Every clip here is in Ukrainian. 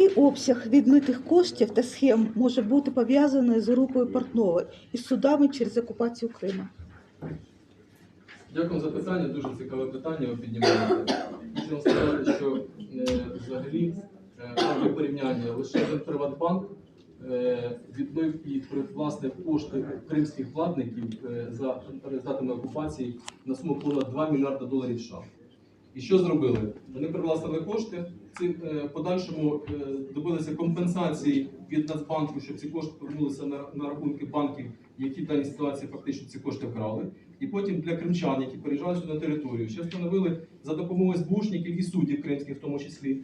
який обсяг відмитих коштів та схем може бути пов'язаний з групою Портнової і судами через окупацію Криму? Дякую за питання, дуже цікаве питання ви піднімаєте. Хочу вам сказати, що е, взагалі е, порівняння лише Приватбанк е, відмив і власне кошти кримських вкладників е, за результатами окупації на суму понад 2 мільярда доларів США. І що зробили? Вони привласнили кошти, ці е, подальшому е, добилися компенсації від Нацбанку, щоб ці кошти повернулися на, на рахунки банків, які в даній ситуації фактично ці кошти вкрали. І потім для кримчан, які переїжджали сюди на територію, ще встановили за допомогою збушників і суддів кримських, в тому числі.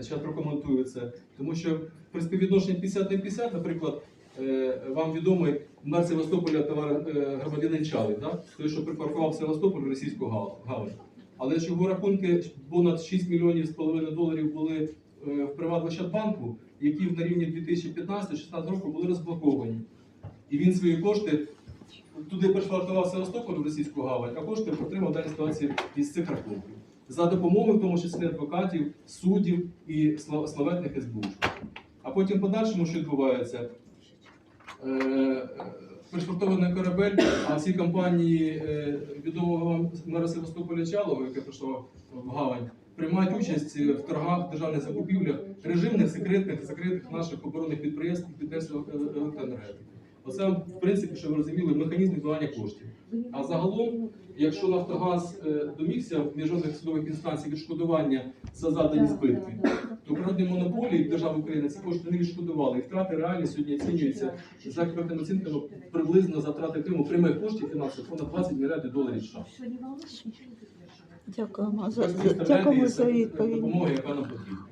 Ще прокоментую це, тому що при співвідношенні 50 на 50, наприклад, е, вам відомий мер Севастополя товар громадянин Чалий, той, що припаркував Севастополь російську гав- гавань. Але ж його рахунки понад 6 мільйонів з половиною доларів були е, в Приватбанку, які на рівні 2015-16 року були розблоковані. І він свої кошти туди пришвартував Севастополь в російську гавань, а кошти отримав в даній ситуації із цих рахунків. За допомогою, в тому числі адвокатів, суддів і сла- славетних СБУ. А потім подальшому, що відбувається, пришвартований корабель, а ці компанії е, відомого мера Севастополя Чалова, яке прийшло в гавань, приймають участь в торгах, державних закупівлях режимних, секретних, закритих наших оборонних підприємств і підприємств електроенергетики. Оце, в принципі, що ви розуміли, механізм відбування коштів. А загалом, якщо Нафтогаз е, домігся в міжнародних судових інстанцій відшкодування за задані збитки, природні монополії держави України ці кошти не відшкодували. І втрати реальні сьогодні оцінюються за експертними оцінками приблизно за втрати Криму прямих коштів фінансових понад 20 мільярдів доларів США. Дякуємо за, дякуємо за відповідь. допомога, яка нам потрібна.